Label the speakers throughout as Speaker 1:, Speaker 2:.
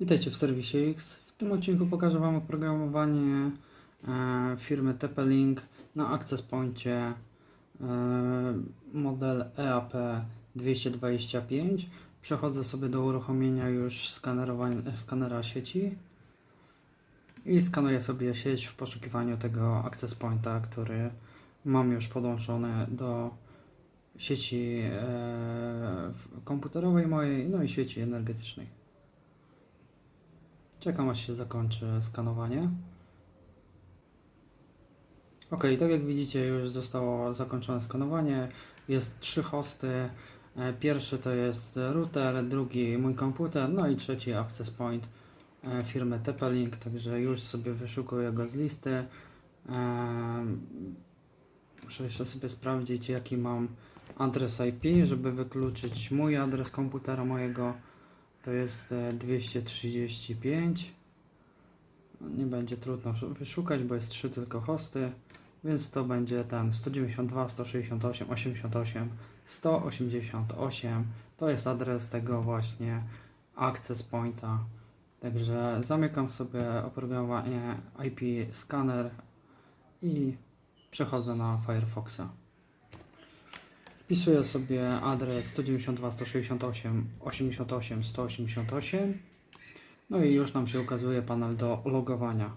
Speaker 1: Witajcie w serwisie X. W tym odcinku pokażę Wam oprogramowanie e, firmy TP-Link na Access Pointie e, model EAP 225. Przechodzę sobie do uruchomienia już skanera sieci i skanuję sobie sieć w poszukiwaniu tego Access Pointa, który mam już podłączony do sieci e, komputerowej mojej, no i sieci energetycznej. Czekam aż się zakończy skanowanie. Ok, tak jak widzicie już zostało zakończone skanowanie. Jest trzy hosty. E, Pierwszy to jest router, drugi mój komputer, no i trzeci access point e, firmy TP-Link, także już sobie wyszukuję go z listy. E, Muszę jeszcze sobie sprawdzić jaki mam adres IP, żeby wykluczyć mój adres komputera mojego. To jest e, 235. Nie będzie trudno sz- wyszukać, bo jest 3 tylko hosty, więc to będzie ten 192, 168, 88, 188. To jest adres tego właśnie access pointa. Także zamykam sobie oprogramowanie IP scanner i przechodzę na Firefoxa. Wpisuję sobie adres 192, 168, 88, 188. No i już nam się ukazuje panel do logowania.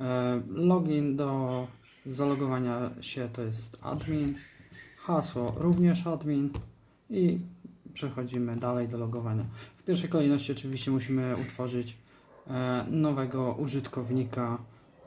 Speaker 1: E, Login do zalogowania się to jest admin, hasło również admin i przechodzimy dalej do logowania. W pierwszej kolejności oczywiście musimy utworzyć e, nowego użytkownika.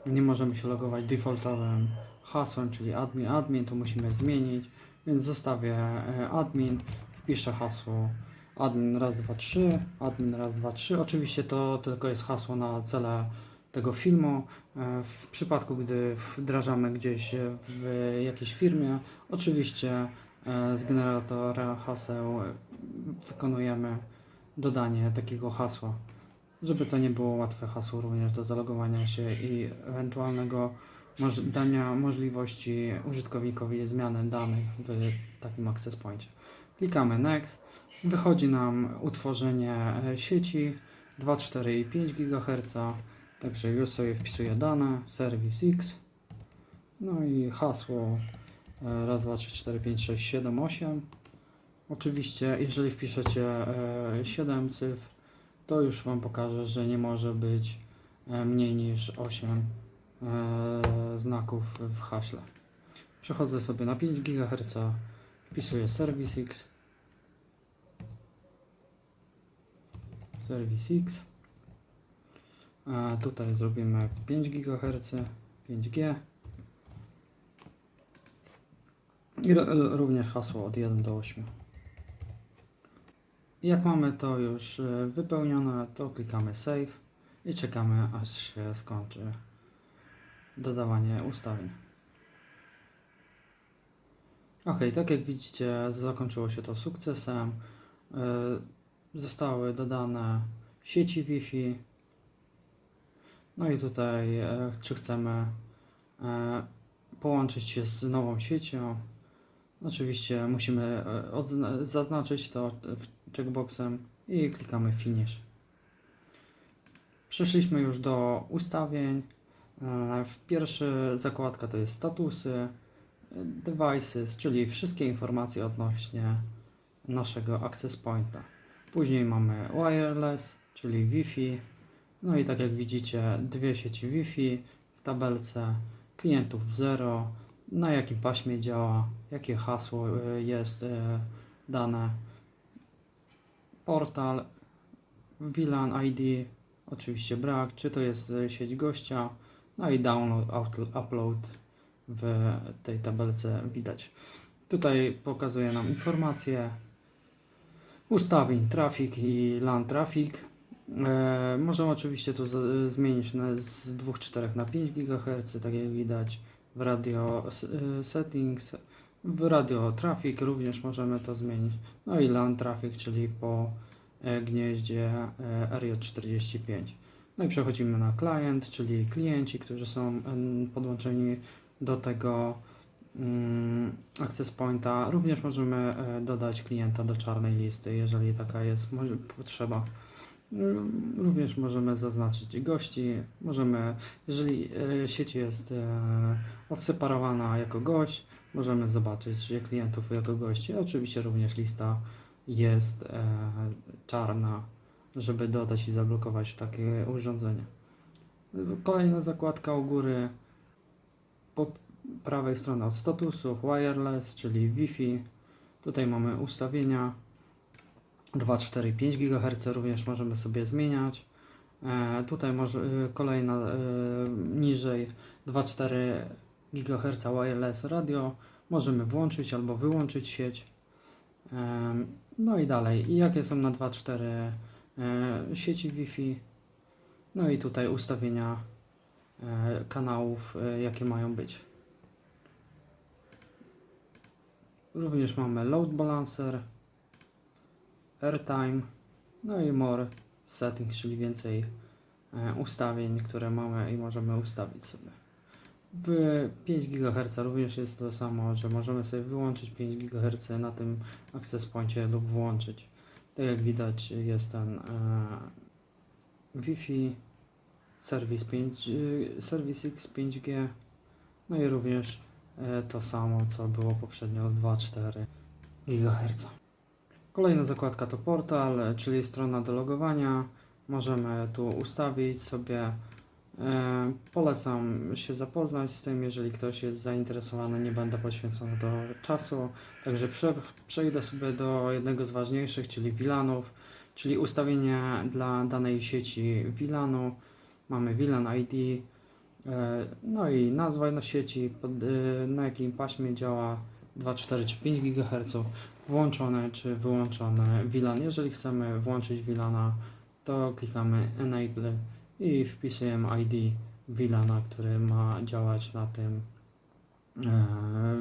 Speaker 1: Nie możemy się logować defaultowym hasłem, czyli admin, admin, to musimy zmienić. Więc zostawię e, admin, wpiszę hasło admin raz, dwa, trzy, admin raz, dwa, trzy. Oczywiście to tylko jest hasło na cele tego filmu. E, W przypadku, gdy wdrażamy gdzieś w jakiejś firmie, oczywiście e, z generatora haseł wykonujemy dodanie takiego hasła, żeby to nie było łatwe hasło również do zalogowania się i ewentualnego moż- dania możliwości użytkownikowi zmiany danych w takim access poincie. Klikamy Next. Wychodzi nam utworzenie e, sieci 2, 4 i 5 GHz. Także już sobie wpisuję dane, serwis X. No i hasło e, raz, 2, 3, 4, 5, 6, 7, 8. Oczywiście, jeżeli wpiszecie e, 7 cyfr, to już Wam pokażę, że nie może być e, mniej niż 8 e, znaków w haśle. Przechodzę sobie na 5 GHz, wpisuję serwis X. Serwis X. A tutaj zrobimy 5 GHz, 5G. I również hasło od 1 do 8. Jak mamy to już e, wypełnione, to klikamy Save i czekamy aż się skończy dodawanie ustawień. Ok, tak jak widzicie, zakończyło się to sukcesem. E, Zostały dodane sieci Wi-Fi. No i tutaj, e, czy chcemy e, połączyć się z nową siecią. Oczywiście musimy zaznaczyć to checkboxem i klikamy Finish. Przeszliśmy już do ustawień. E, W pierwszy zakładka to jest statusy, e, devices, czyli wszystkie informacje odnośnie naszego access pointa. Później mamy wireless, czyli Wi-Fi. No i tak jak widzicie, dwie sieci Wi-Fi w tabelce, klientów 0, na jakim paśmie działa, jakie hasło e, jest dane, portal, VLAN ID, oczywiście brak, czy to jest sieć gościa, no i download, upload w tej tabelce widać. Tutaj pokazuje nam informacje ustawień trafik i LAN trafik. E, możemy oczywiście tu z, zmienić na, z 2.4 na 5 GHz, tak jak widać w radio e, settings. W radio trafik również możemy to zmienić. No i LAN trafik, czyli po e, gnieździe e, RJ45. No i przechodzimy na client, czyli klienci, którzy są podłączeni do tego mm, access pointa. Również możemy e, dodać klienta do czarnej listy, jeżeli taka jest potrzeba. Mm, Również możemy zaznaczyć gości. Możemy, jeżeli e, sieć jest e, odseparowana jako gość, możemy zobaczyć klientów jako gości. Oczywiście również lista jest czarna, żeby dodać i zablokować takie urządzenie. Kolejna zakładka u góry po prawej stronie od statusów wireless, czyli Wi-Fi. Tutaj mamy ustawienia 2,4,5 GHz również możemy sobie zmieniać. E, tutaj może, e, kolejna e, niżej 2,4 GHz wireless radio. Możemy włączyć albo wyłączyć sieć. E, no i dalej. I jakie są na 2,4 e, sieci Wi-Fi. No i tutaj ustawienia e, kanałów, e, jakie mają być. Również mamy load balancer, airtime, no i more settings, czyli więcej e, ustawień, które mamy i możemy ustawić sobie. W 5 GHz również jest to samo, że możemy sobie wyłączyć 5 GHz na tym access poincie lub włączyć. Tak jak widać jest ten e, Wi-Fi, serwis 5, y, serwis X 5G, no i również e, to samo co było poprzednio w 2,4 GHz. Kolejna zakładka to portal, e, czyli strona do logowania. Możemy tu ustawić sobie. E, polecam się zapoznać z tym, jeżeli ktoś jest zainteresowany, nie będę poświęcony do czasu. Także prze, przejdę sobie do jednego z ważniejszych, czyli VLANów, czyli ustawienie dla danej sieci VLANu. Mamy VLAN ID, e, no i nazwa na sieci, e, na jakim paśmie działa 2,4 czy 5 GHz włączone czy wyłączone VLAN. Jeżeli chcemy włączyć VLANa, to klikamy Enable i wpisujemy ID VLANa, który ma działać na tym e,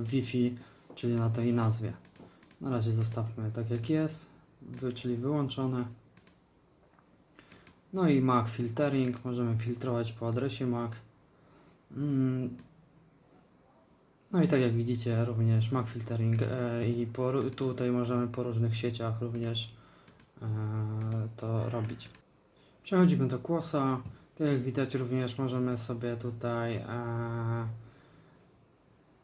Speaker 1: Wi-Fi, czyli na tej nazwie. Na razie zostawmy tak jak jest, czyli wyłączone. No i MAC filtering, możemy filtrować po adresie MAC. Mm, no i tak jak widzicie również Mac Filtering e, i tutaj możemy po różnych sieciach również e, to robić. Przechodzimy do kłosa. Tak jak widać również możemy sobie tutaj e,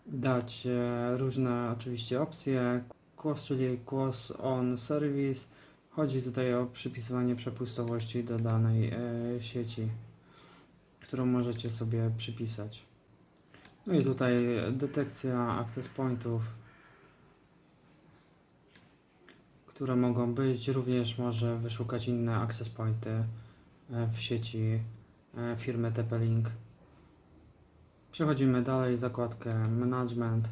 Speaker 1: dać e, różne oczywiście opcje. Kłos, czyli kłos on service. Chodzi tutaj o przypisywanie przepustowości do danej e, sieci, którą możecie sobie przypisać. No i tutaj detekcja access pointów, które mogą być. Również może wyszukać inne access pointy w sieci e, firmy TP-Link. Przechodzimy dalej, zakładkę management.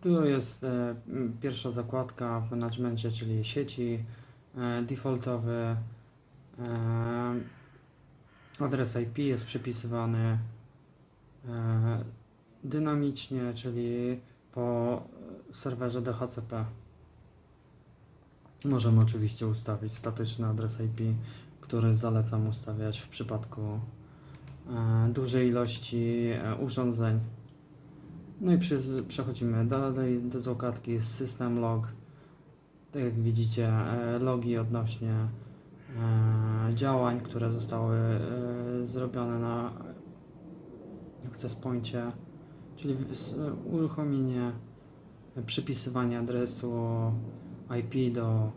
Speaker 1: Tu jest e, pierwsza zakładka w managemencie, czyli sieci, e, defaultowy, adres IP jest przypisywany dynamicznie, czyli po serwerze DHCP. Możemy oczywiście ustawić statyczny adres IP, który zalecam ustawiać w przypadku e, dużej ilości e, urządzeń. No i przechodzimy dalej do zakładki System Log. Tak jak widzicie, e, logi odnośnie działań, które zostały zrobione na access poincie, czyli uruchomienie, przypisywanie adresu IP do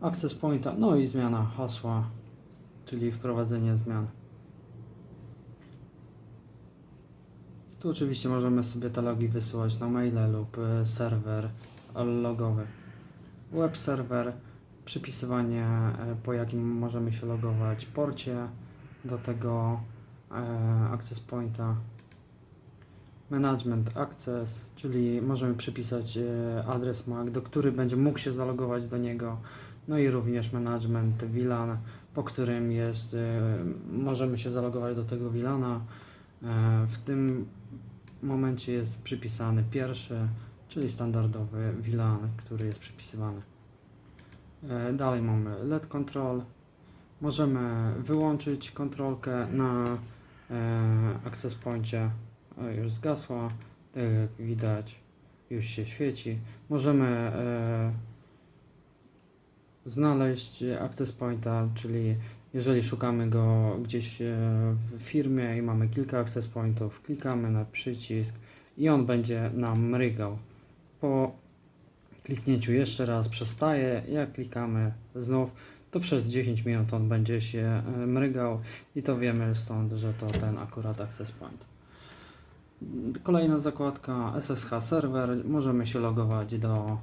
Speaker 1: access pointa, no i zmiana hasła, czyli wprowadzenie zmian. Tu oczywiście możemy sobie te logi wysyłać na maile lub e, serwer logowy. Web serwer, przypisywanie e, po jakim możemy się logować porcie do tego e, access pointa. Management access, czyli możemy przypisać adres MAC, do który będzie mógł się zalogować do niego. No i również management VLAN, po którym jest, e, możemy się zalogować do tego VLANa. E, W tym momencie jest przypisany pierwszy, czyli standardowy VLAN, który jest przypisywany. E, Dalej mamy LED control. Możemy wyłączyć kontrolkę na e, access poincie. O, już zgasła. Tak jak widać, już się świeci. Możemy znaleźć access pointa, czyli jeżeli szukamy go gdzieś e, w firmie i mamy kilka access pointów, klikamy na przycisk i on będzie nam mrygał. Po kliknięciu jeszcze raz przestaje, jak klikamy znów, to przez 10 minut on będzie się e, mrygał i to wiemy stąd, że to ten akurat access point. Kolejna zakładka SSH Server. Możemy się logować do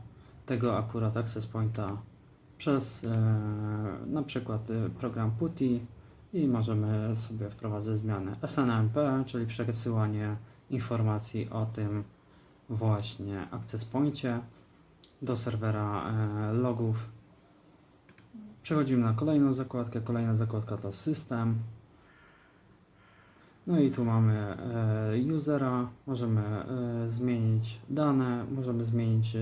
Speaker 1: tego akurat access pointa przez e, na przykład e, program PuTTY i możemy sobie wprowadzać zmiany SNMP, czyli przesyłanie informacji o tym właśnie access poincie do serwera e, logów. Przechodzimy na kolejną zakładkę. Kolejna zakładka to system. No i tu mamy e, usera, możemy e, zmienić dane, możemy zmienić e,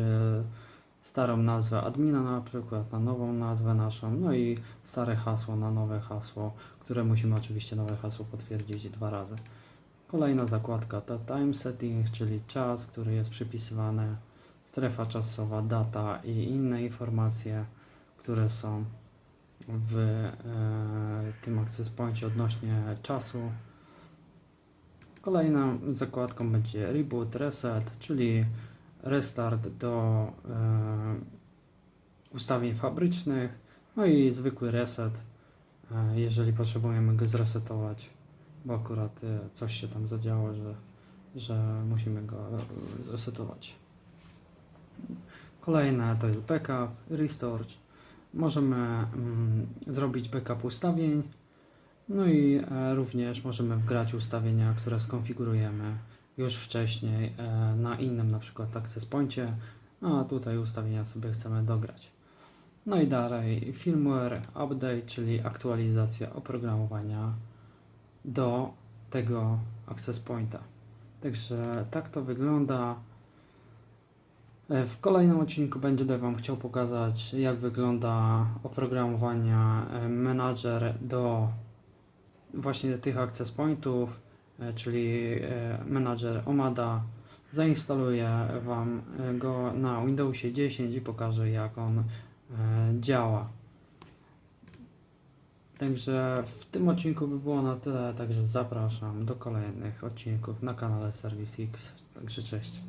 Speaker 1: starą nazwę admina na przykład na nową nazwę naszą, no i stare hasło na nowe hasło, które musimy oczywiście nowe hasło potwierdzić dwa razy. Kolejna zakładka to time setting, czyli czas, który jest przypisywany, strefa czasowa, data i inne informacje, które są w e, tym access poincie odnośnie czasu. Kolejną zakładką będzie reboot, reset, czyli restart do e, ustawień fabrycznych, no i zwykły reset, e, jeżeli potrzebujemy go zresetować, bo akurat e, coś się tam zadziało, że, że musimy go zresetować. Kolejne to jest backup, restore. Możemy mm, zrobić backup ustawień, no i e, również możemy wgrać ustawienia, które skonfigurujemy już wcześniej e, na innym na przykład access poincie, a tutaj ustawienia sobie chcemy dograć. No i dalej firmware update, czyli aktualizacja oprogramowania do tego access pointa. Także tak to wygląda. E, W kolejnym odcinku będę Wam chciał pokazać, jak wygląda oprogramowanie Manager do właśnie tych access pointów, czyli e, Manager Omada. Zainstaluję Wam e, go na Windowsie 10 i pokażę, jak on e, działa. Także w tym odcinku by było na tyle, także zapraszam do kolejnych odcinków na kanale Service X. Także cześć.